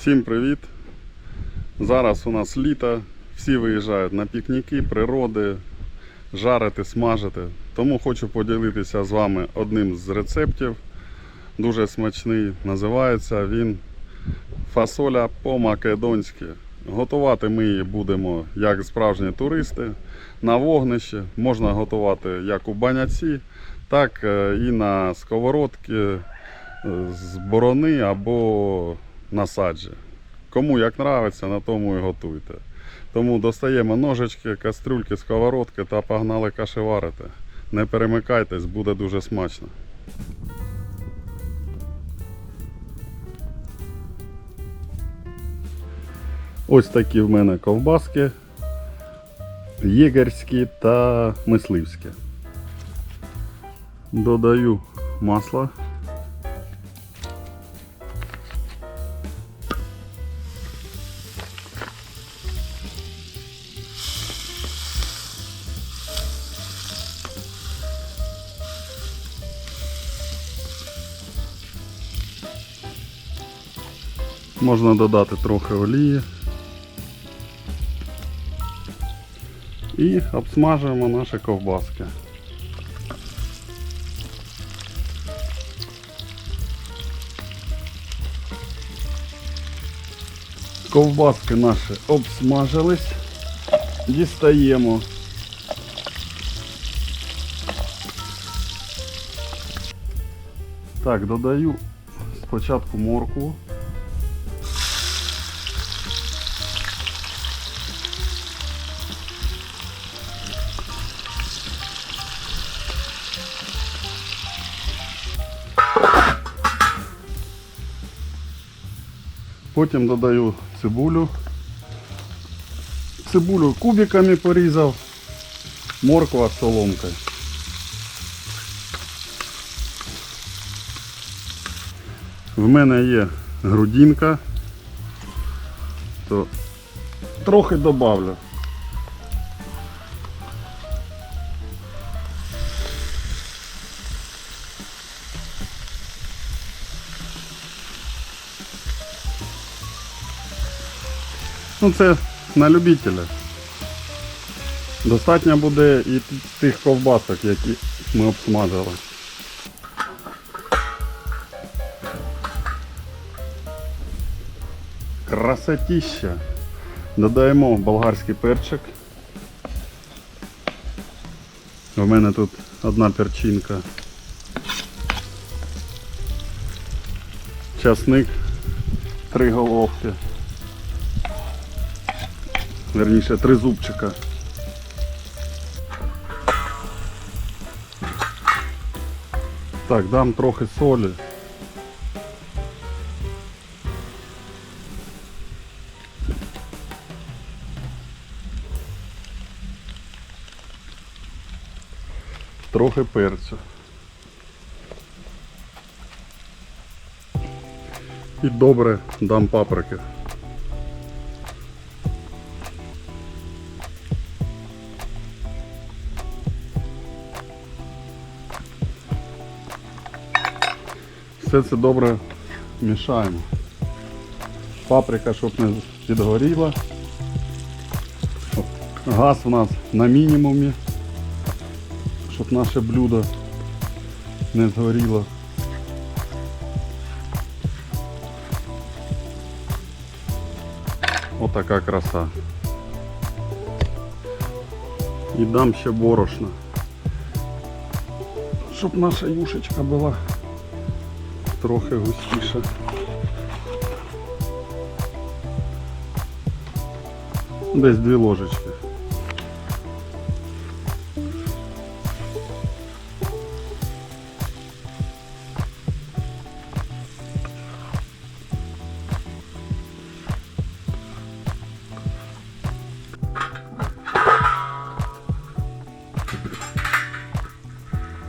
Всім привіт! Зараз у нас літо, всі виїжджають на пікніки, природи, жарити, смажити. Тому хочу поділитися з вами одним з рецептів. Дуже смачний. Називається він фасоля по-македонськи. Готувати ми її будемо як справжні туристи на вогнищі. Можна готувати як у баняці, так е, і на сковородці е, з борони або на саджі. Кому як нравиться, на тому і готуйте. Тому достаємо ножички, кастрюльки, сковородки та погнали каші варити. Не перемикайтесь, буде дуже смачно. Ось такі в мене ковбаски. Єгерські та мисливські. Додаю масло. Можна додати трохи олії. І обсмажуємо наші ковбаски. Ковбаски наші обсмажились. Дістаємо. Так, додаю спочатку моркву. Потім додаю цибулю. Цибулю кубиками порізав, морква соломкою. В мене є грудинка, то трохи добавлю. Ну це на любителя. Достатньо буде і тих ковбасок, які ми обсмажили. Красотища. Додаємо болгарський перчик. У мене тут одна перчинка. Часник, три головки. Верніше, три зубчика. Так, дам трохи солі. Трохи перцю. І добре дам паприки. Все це добре мішаємо. Паприка, щоб не підгоріла. Газ у нас на мінімумі, щоб наше блюдо не згоріло. Отака краса. І дам ще борошна, щоб наша юшечка була трохи густіше. Десь дві ложечки.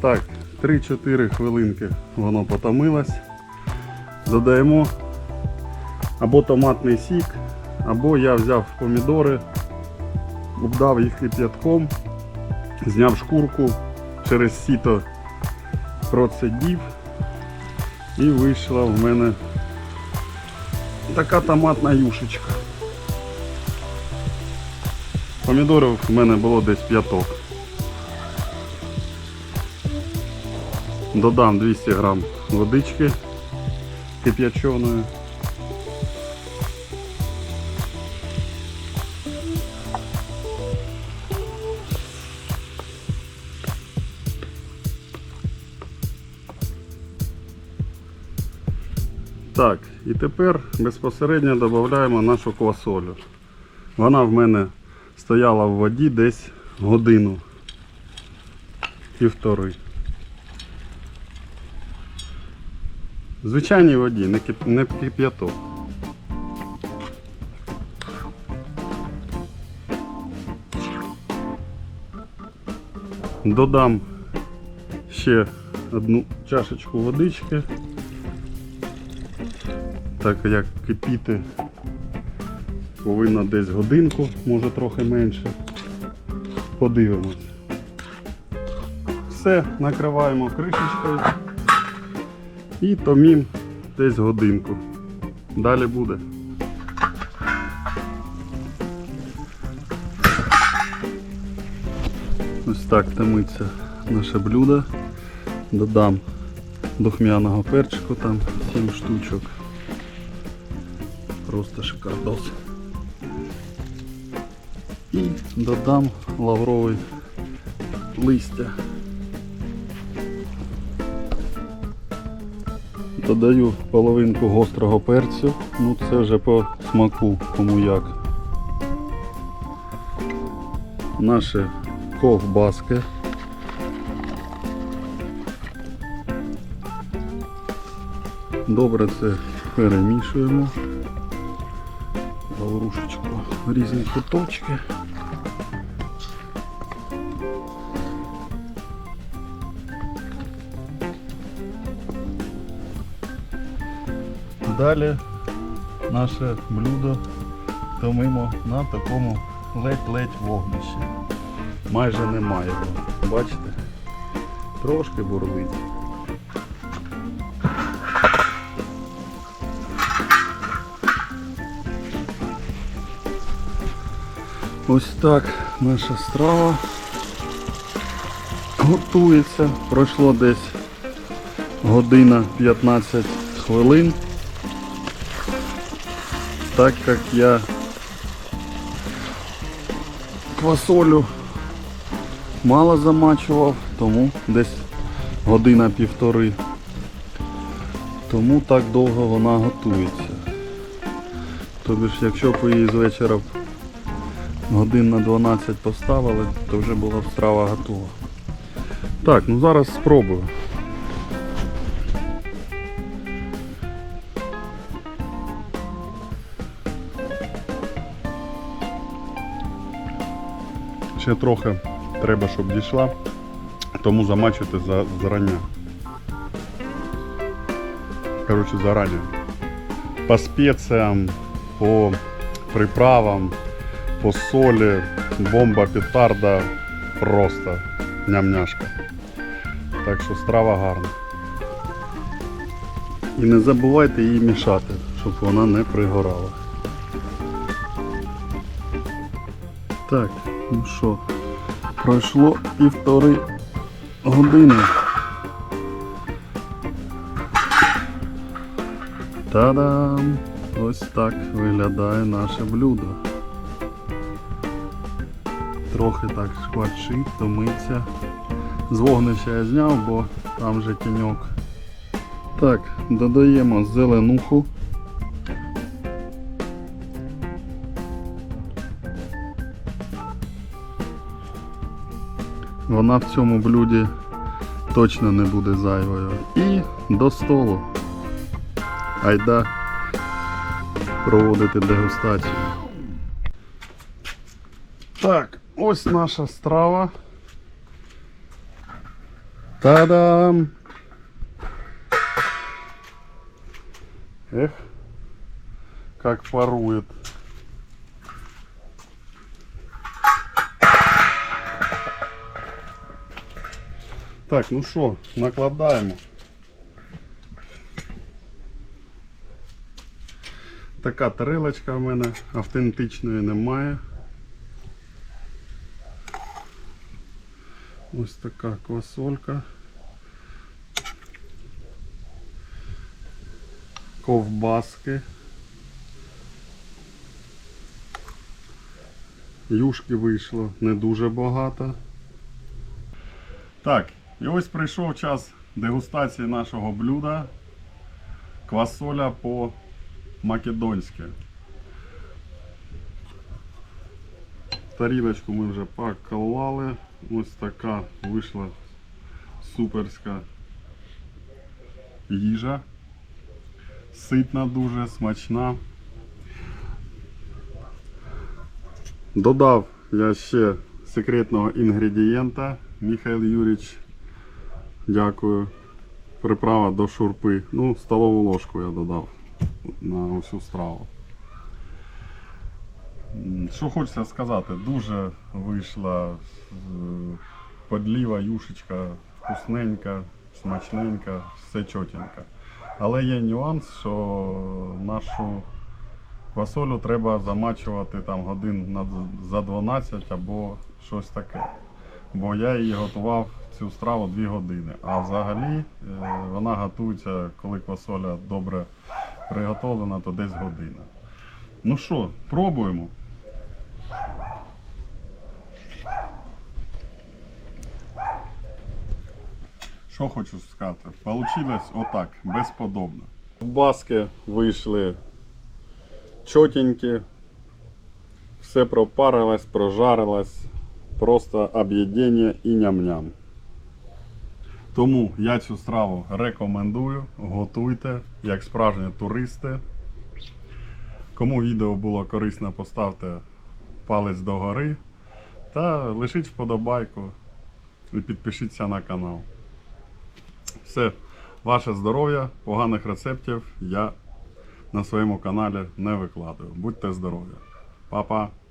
Так, 3-4 хвилинки воно потомилось. Додаємо або томатний сік, або я взяв помідори, обдав їх кип'ятком, зняв шкурку, через сіто процедів і вийшла в мене така томатна юшечка. Помідорів в мене було десь п'яток. Додам 200 грам водички кип'яченої. Так, і тепер безпосередньо додаємо нашу квасолю. Вона в мене стояла в воді десь годину. Півтори. Звичайній воді, не кип- не кип'яток. Додам ще одну чашечку водички. Так як кипіти повинно десь годинку, може трохи менше. Подивимось. Все, накриваємо кришечкою і томім десь годинку. Далі буде. Ось так томиться наше блюдо. Додам духмяного перчику, там 7 штучок. Просто шикардос. І додам лавровий листя. Додаю половинку гострого перцю, ну це вже по смаку, кому як. Наші ковбаски. Добре це перемішуємо. Лаврушечку різні куточки. Далі наше блюдо томимо на такому ледь-ледь вогнищі. Майже немає його. Бачите? Трошки бурлить. Ось так наша страва готується. Пройшло десь година 15 хвилин. Так як я квасолю мало замачував, тому десь година півтори. Тому так довго вона готується. Тобто, якщо б її з вечора годин на 12 поставили, то вже була б страва готова. Так, ну зараз спробую. Ще трохи треба, щоб дійшла, тому замачуйте за, зарання. Коротше, зарані. По спеціям, по приправам, по солі, бомба петарда просто ням-няшка. Так що страва гарна. І не забувайте її мішати, щоб вона не пригорала. Так, ну що, пройшло півтори години. Та-дам! Ось так виглядає наше блюдо. Трохи так шкварчить, томиться. З вогнища я зняв, бо там вже тіньок. Так, додаємо зеленуху. Вона в цьому блюді точно не буде зайвою. І до столу. Айда проводити дегустацію. Так, ось наша страва. Та-дам! Эх, как парует. Так, ну що, накладаємо. Така тарелочка в мене автентичної немає. Ось така квасолька. Ковбаски. Юшки вийшло не дуже багато. Так, і ось прийшов час дегустації нашого блюда. Квасоля по-македонськи. Тарілочку ми вже поклали. Ось така вийшла суперська їжа. Ситна дуже, смачна. Додав я ще секретного інгредієнта. Михайло Юрійович, дякую. Приправа до шурпи. Ну, столову ложку я додав на усю страву. Що хочеться сказати, дуже вийшла е, подліва юшечка вкусненька, смачненька, все чотенько. Але є нюанс, що нашу квасолю треба замачувати там годин за 12 або щось таке. Бо я її готував цю страву 2 години. А взагалі е, вона готується, коли квасоля добре приготовлена, то десь година. Ну що, пробуємо. Що хочу сказати, Получилось отак, безподобно. Баски вийшли чотенькі, все пропарилось, прожарилось, просто об'єднання і ням-ням. Тому я цю страву рекомендую, готуйте, як справжні туристи. Кому відео було корисно, поставте палець догори та лишіть вподобайку і підпишіться на канал. Все, ваше здоров'я, поганих рецептів я на своєму каналі не викладаю. Будьте здорові. Па-па!